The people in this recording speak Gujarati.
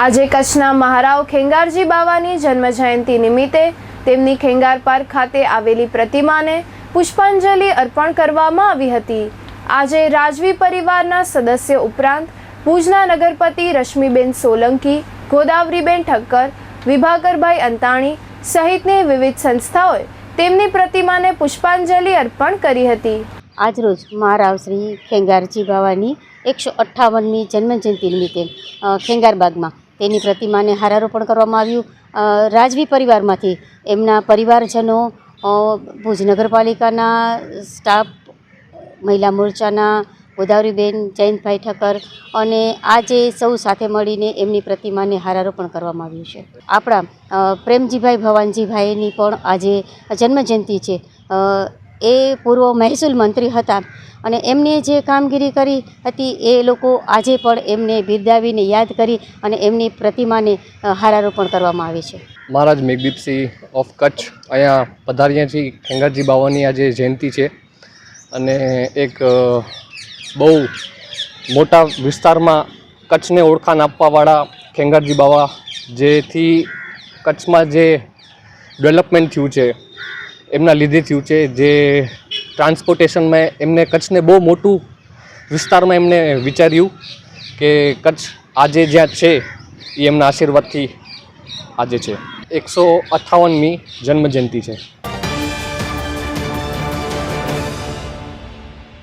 આજે કચ્છના મહારાવ ખેંગારજી બાવાની જન્મજયંતિ નિમિત્તે તેમની ખેંગાર પાર્ક ખાતે આવેલી પ્રતિમાને પુષ્પાંજલિ અર્પણ કરવામાં આવી હતી. આજે રાજવી પરિવારના સદસ્ય ઉપરાંત ભુજના નગરપતિ રશ્મિબેન સોલંકી, ગોદાવરીબેન ઠક્કર, વિભાકરભાઈ અંતાણી સહિતની વિવિધ સંસ્થાઓએ તેમની પ્રતિમાને પુષ્પાંજલિ અર્પણ કરી હતી. આજરોજ મહારાવ શ્રી ખેંગારજી બાવાની એકસો અઠ્ઠાવનમી જન્મજયંતિ નિમિત્તે ખેંગારબાગમાં તેની પ્રતિમાને હારારોપણ કરવામાં આવ્યું. રાજવી પરિવારમાંથી એમના પરિવારજનો ભુજ નગરપાલિકાના સ્ટાફ, મહિલા મોરચાના ગોદાવરીબેન, જયંતભાઈ ઠક્કર અને આજે સૌ સાથે મળીને એમની પ્રતિમાને હારારોપણ કરવામાં આવ્યું છે. આપણા પ્રેમજીભાઈ ભવાનજીભાઈની પણ આજે જન્મજયંતિ છે. એ પૂર્વ મહેસૂલ મંત્રી હતા. અને એમને જે કામગીરી કરી હતી, એ લોકો આજે પણ એમને બિરદાવીને યાદ કરી અને એમની પ્રતિમાને હારારોપણ કરવામાં આવી છે. મહારાજ મેઘદીપસિંહ ઓફ કચ્છ અહીંયા પધાર્યા છીએ ખેંગારજી બાવાની આજે જયંતિ છે. અને એક બહુ મોટા વિસ્તારમાં કચ્છને ઓળખાણ આપવાવાળા ખેંગારજી બાવા, જેથી કચ્છમાં જે ડેવલપમેન્ટ થયું છે એમના લીધે થયું છે. જે ટ્રાન્સપોર્ટેશનમાં એમને કચ્છને બહુ મોટું વિસ્તારમાં એમને વિચાર્યું કે કચ્છ આજે જ્યાં છે એ એમના આશીર્વાદથી આજે છે. એકસો અઠ્ઠાવનમી જન્મજયંતિ છે.